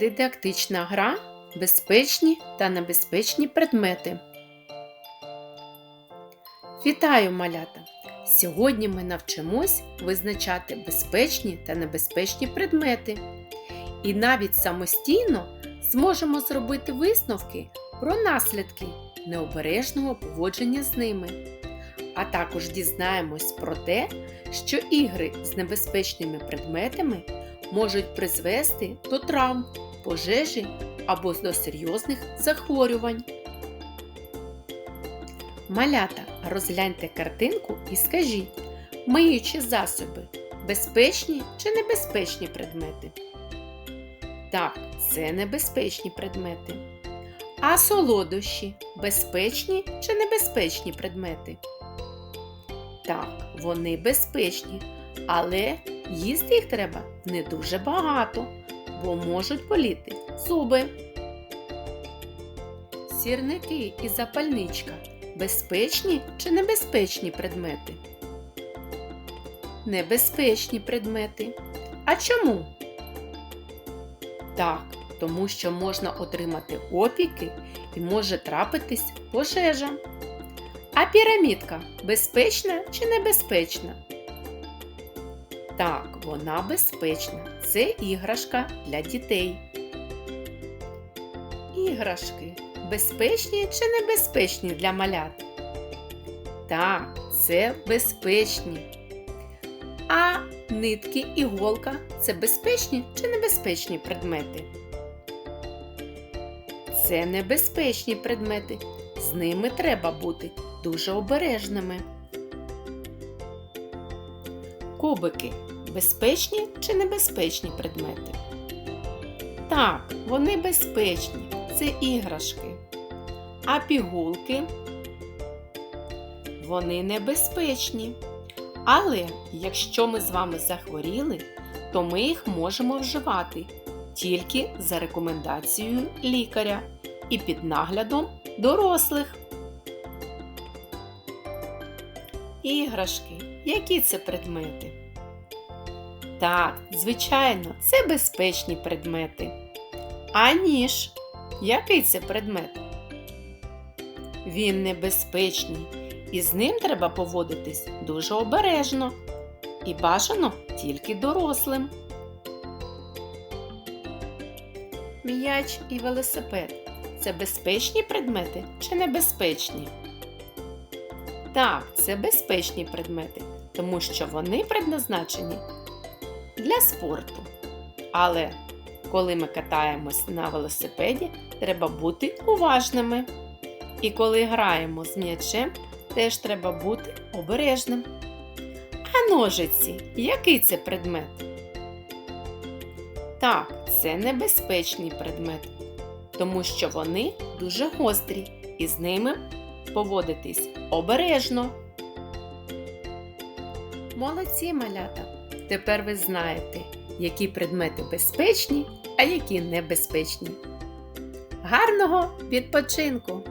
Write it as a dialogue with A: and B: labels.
A: Дидактична гра Безпечні та небезпечні предмети. Вітаю малята! Сьогодні ми навчимось визначати безпечні та небезпечні предмети. І навіть самостійно зможемо зробити висновки про наслідки необережного поводження з ними. А також дізнаємось про те, що ігри з небезпечними предметами можуть призвести до травм, пожежі або до серйозних захворювань. Малята, розгляньте картинку і скажіть, миючі засоби безпечні чи небезпечні предмети? Так, це небезпечні предмети. А солодощі безпечні чи небезпечні предмети? Так, вони безпечні, але їсти їх треба не дуже багато, бо можуть боліти зуби. Сірники і запальничка безпечні чи небезпечні предмети? Небезпечні предмети. А чому? Так, тому що можна отримати опіки і може трапитись пожежа. А пірамідка безпечна чи небезпечна? Так, вона безпечна. Це іграшка для дітей. Іграшки безпечні чи небезпечні для малят? Так, це безпечні. А нитки, іголка це безпечні чи небезпечні предмети? Це небезпечні предмети. З ними треба бути дуже обережними. Кубики безпечні чи небезпечні предмети? Так, вони безпечні. Це іграшки. А пігулки вони небезпечні. Але якщо ми з вами захворіли, то ми їх можемо вживати тільки за рекомендацією лікаря і під наглядом дорослих. Іграшки. Які це предмети? Так, звичайно, це безпечні предмети. А ніж? Який це предмет? Він небезпечний, і з ним треба поводитись дуже обережно і бажано тільки дорослим. М'яч і велосипед це безпечні предмети чи небезпечні? Так, це безпечні предмети, тому що вони предназначені для спорту. Але коли ми катаємось на велосипеді, треба бути уважними. І коли граємо з м'ячем, теж треба бути обережним. А ножиці який це предмет? Так, це небезпечний предмет, тому що вони дуже гострі і з ними поводитись обережно. Молодці малята! Тепер ви знаєте, які предмети безпечні, а які небезпечні. Гарного відпочинку!